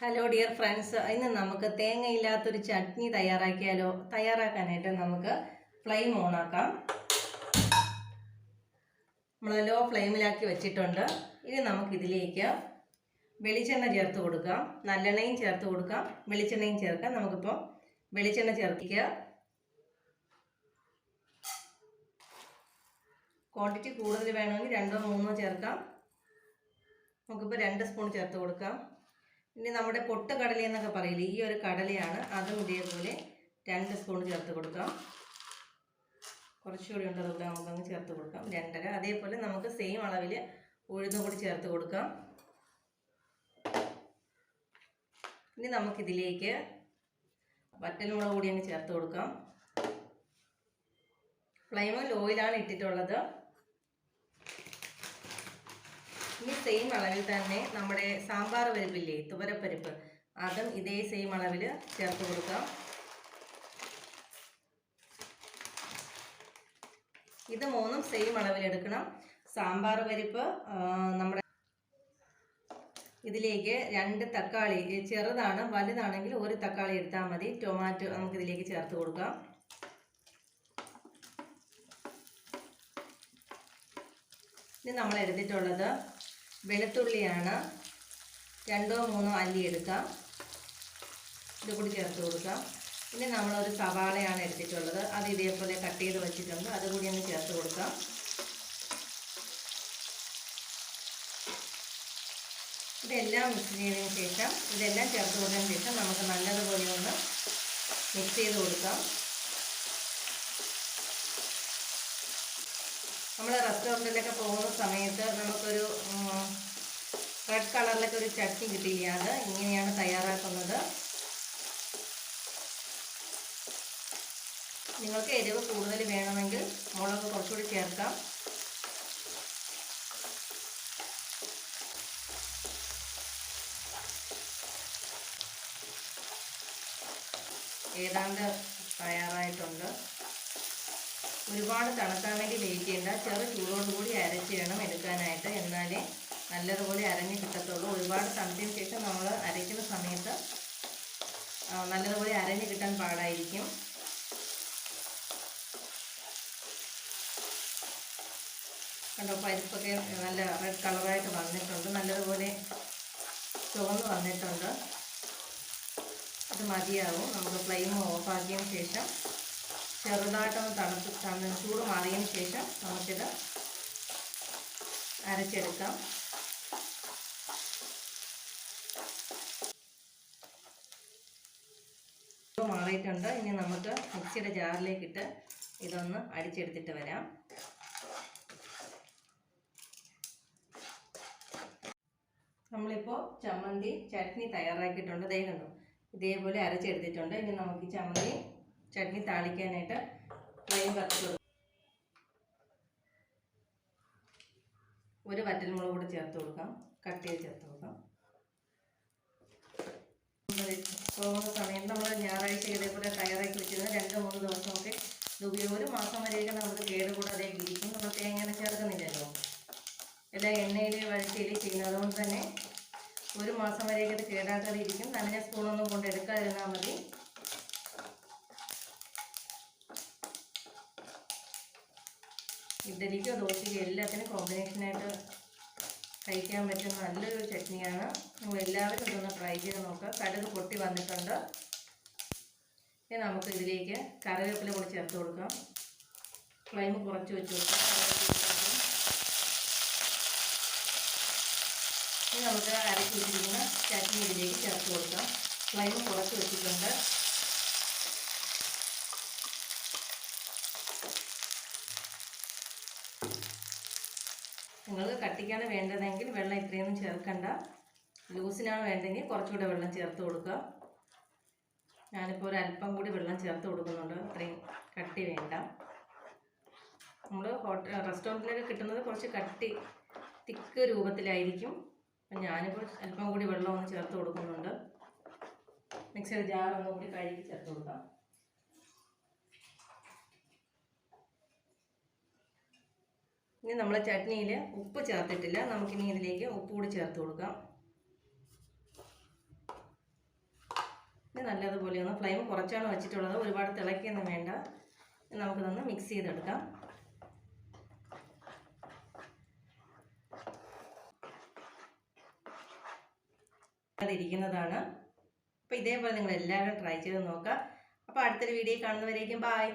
Hello dear friends ഇന്ന് നമുക്ക് തേങ്ങയില്ലാത്തൊരു ചട്നി തയ്യാറാക്കിയാലോ? തയ്യാറാക്കാനായിട്ട് നമുക്ക് ഫ്ലെയിം ഓണാക്കാം നമ്മൾ ലോ ഫ്ലെയിമിലാക്കി വെച്ചിട്ടുണ്ട്. ഇനി നമുക്കിതിലേക്ക് വെളിച്ചെണ്ണ ചേർത്ത് കൊടുക്കാം. നല്ലെണ്ണയും ചേർത്ത് കൊടുക്കാം. വെളിച്ചെണ്ണയും ചേർക്കാം. നമുക്കിപ്പോൾ വെളിച്ചെണ്ണ ചേർക്കുക ക്വാണ്ടിറ്റി കൂടുതൽ വേണമെങ്കിൽ രണ്ടോ മൂന്നോ ചേർക്കാം. നമുക്കിപ്പോൾ രണ്ട് സ്പൂൺ ചേർത്ത് കൊടുക്കാം. ഇനി നമ്മുടെ പൊട്ട് കടല എന്നൊക്കെ പറയില്ലേ ഈ ഒരു കടലയാണ് അതും ഇതേപോലെ രണ്ട് സ്പൂൺ ചേർത്ത് കൊടുക്കാം. കുറച്ചുകൂടി ഉണ്ട് അതുകൂടെ നമുക്കങ്ങ് ചേർത്ത് കൊടുക്കാം. രണ്ടര അതേപോലെ നമുക്ക് സെയിം അളവിൽ ഉഴുന്നും കൂടി ചേർത്ത് കൊടുക്കാം. ഇനി നമുക്കിതിലേക്ക് വറ്റൽമുളക് കൂടി അങ്ങ് ചേർത്ത് കൊടുക്കാം. ഫ്ലെയിം ലോയിലാണ് ഇട്ടിട്ടുള്ളത്. ഇനി സെയിം അളവിൽ തന്നെ നമ്മുടെ സാമ്പാർ പരിപ്പില്ലേ തുവരപ്പരിപ്പ് അതും ഇതേ സെയിം അളവിൽ ചേർത്ത് കൊടുക്കാം. ഇത് മൂന്നും സെയിം അളവിൽ എടുക്കണം. സാമ്പാർ പരിപ്പ് നമ്മുടെ ഇതിലേക്ക് രണ്ട് തക്കാളി ചെറുതാണ് വലുതാണെങ്കിൽ ഒരു തക്കാളി എടുത്താൽ മതി. ടൊമാറ്റോ നമുക്ക് ഇതിലേക്ക് ചേർത്ത് കൊടുക്കാം. ഇനി നമ്മൾ എടുത്തിട്ടുള്ളത് വെളുത്തുള്ളിയാണ് രണ്ടോ മൂന്നോ അല്ലി എടുക്കാം. ഇത് കൂടി ചേർത്ത് കൊടുക്കാം. പിന്നെ നമ്മളൊരു സവാളയാണ് എടുത്തിട്ടുള്ളത്. അത് ഇതേപോലെ കട്ട് ചെയ്ത് വെച്ചിട്ടുണ്ട്. അതുകൂടി ഒന്ന് ചേർത്ത് കൊടുക്കാം. ഇതെല്ലാം മിക്സ് ചെയ്തതിന് ശേഷം ഇതെല്ലാം ചേർത്ത് കൊടുത്തതിന് ശേഷം നമുക്ക് നല്ലതുപോലെ ഒന്ന് മിക്സ് ചെയ്ത് കൊടുക്കാം. നമ്മൾ റെസ്റ്റോറന്റിലൊക്കെ പോകുന്ന സമയത്ത് നമുക്കൊരു റെഡ് കളറിലൊക്കെ ഒരു ചട്നി കിട്ടിയില്ല ഇങ്ങനെയാണ് തയ്യാറാക്കുന്നത്. നിങ്ങൾക്ക് എരിവ് കൂടുതൽ വേണമെങ്കിൽ മുളക് കുറച്ചുകൂടി ചേർക്കാം. ഏതാണ്ട് തയ്യാറായിട്ടുണ്ട്. ഒരുപാട് തണുക്കാൻ വേണ്ടി വെയിറ്റ് ചെറു ചൂടോട് കൂടി അരച്ച് വേണം എടുക്കാനായിട്ട്. എന്നാലേ നല്ലതുപോലെ അരഞ്ഞ് കിട്ടത്തുള്ളൂ. ഒരുപാട് തണുത്തതിന് ശേഷം നമ്മൾ അരയ്ക്കുന്ന സമയത്ത് നല്ലതുപോലെ അരഞ്ഞ് കിട്ടാൻ പാടായിരിക്കും. കണ്ടോ പരിപ്പൊക്കെ നല്ല റെഡ് കളറായിട്ട് വന്നിട്ടുണ്ട്. നല്ലതുപോലെ ചുവന്ന് വന്നിട്ടുണ്ട്. അത് മതിയാവും. നമുക്ക് ഫ്ലെയിം ഓഫാക്കിയതിന് ശേഷം ചെറുതായിട്ടൊന്ന് തണുത്ത് തണു ചൂട് മാറിയതിന് ശേഷം നമുക്കിത് അരച്ചെടുക്കാം. മാറിയിട്ടുണ്ട്. ഇനി നമുക്ക് മിക്സിയുടെ ജാറിലേക്കിട്ട് ഇതൊന്ന് അടിച്ചെടുത്തിട്ട് വരാം. നമ്മളിപ്പോൾ ചമ്മന്തി ചട്നി തയ്യാറാക്കിയിട്ടുണ്ട്. ദേ ഇതേപോലെ അരച്ചെടുത്തിട്ടുണ്ട്. ഇനി നമുക്ക് ചമ്മന്തി ചട്നി താളിക്കാനായിട്ട് ഫ്ലെയിം കത്തിച്ച് ഒരു വറ്റൽമുളക് കൂടെ ചേർത്ത് കൊടുക്കാം. കട്ട് ചെയ്ത് ചേർത്ത് കൊടുക്കാം. പോകുന്ന സമയം നമ്മൾ ഞായറാഴ്ച ഇതേപോലെ തയ്യാറാക്കി വെച്ചിരുന്ന രണ്ട് മൂന്ന് ദിവസമൊക്കെ ഇത് ഒരു മാസം വരെയൊക്കെ നമുക്ക് കേടുകൂടാതെ ഇരിക്കും. നമ്മൾ തേങ്ങനെ ചേർക്കുന്നില്ലല്ലോ. എല്ലാം എണ്ണയിൽ വഴറ്റിയിൽ ചെയ്യുന്നത് കൊണ്ട് തന്നെ ഒരു മാസം വരെയൊക്കെ ഇത് കേടാക്കാതെ ഇരിക്കും. നനഞ്ഞ സ്പൂണൊന്നും കൊണ്ട് എടുക്കാതിരുന്നാൽ മതി. ഇഡ്ഡലിക്കോ ദോശയ്ക്കോ എല്ലാത്തിനും കോമ്പിനേഷനായിട്ട് കഴിക്കാൻ പറ്റുന്ന നല്ലൊരു ചട്നിയാണ്. നിങ്ങൾ എല്ലാവരും ഇതൊന്ന് ട്രൈ ചെയ്ത് നോക്കുക. കടുക് പൊട്ടി വന്നിട്ടുണ്ട്. ഇനി നമുക്ക് ഇതിലേക്ക് കറിവേപ്പില കൂടി ചേർത്ത് കൊടുക്കാം. ഫ്ലെയിം കുറച്ച് വെച്ച് കൊടുക്കാം. ഇനി നമുക്ക് അരച്ച് വെച്ചിരിക്കുന്ന ചട്നി ഇതിലേക്ക് ചേർത്ത് കൊടുക്കാം. ഫ്ലെയിം കുറച്ച് വെച്ചിട്ടുണ്ട്. നിങ്ങൾക്ക് കട്ടിക്കാണ് വേണ്ടതെങ്കിൽ വെള്ളം ഇത്രയൊന്നും ചേർക്കണ്ട. ലൂസിനാണ് വേണ്ടതെങ്കിൽ കുറച്ചുകൂടെ വെള്ളം ചേർത്ത് കൊടുക്കുക. ഞാനിപ്പോൾ ഒരല്പം കൂടി വെള്ളം ചേർത്ത് കൊടുക്കുന്നുണ്ട്. അത്രയും കട്ടി വേണ്ട. നമ്മൾ ഹോട്ടൽ റെസ്റ്റോറന്റിലൊക്കെ കിട്ടുന്നത് കുറച്ച് കട്ടി തിക്ക് രൂപത്തിലായിരിക്കും. അപ്പം ഞാനിപ്പോൾ അല്പം കൂടി വെള്ളം ഒന്ന് ചേർത്ത് കൊടുക്കുന്നുണ്ട്. മിക്സിയുടെ ജാർ ഒന്നും കൂടി കഴുകി ചേർത്ത് കൊടുക്കാം. ഇനി നമ്മൾ ചട്നിയിൽ ഉപ്പ് ചേർത്തിട്ടില്ല. നമുക്കിനി ഇതിലേക്ക് ഉപ്പ് കൂടി ചേർത്ത് കൊടുക്കാം. ഇനി നല്ലതുപോലെ ഒന്ന് ഫ്ലെയിം കുറച്ചാണ് വെച്ചിട്ടുള്ളത്. ഒരുപാട് തിളയ്ക്കൊന്നും വേണ്ട. നമുക്കിതൊന്ന് മിക്സ് ചെയ്തെടുക്കാം. ഇരിക്കുന്നതാണ്. അപ്പോൾ ഇതേപോലെ നിങ്ങൾ എല്ലാവരും ട്രൈ ചെയ്ത് നോക്കുക. അപ്പോൾ അടുത്തൊരു വീഡിയോ കാണുന്നവരേക്കും ബായ്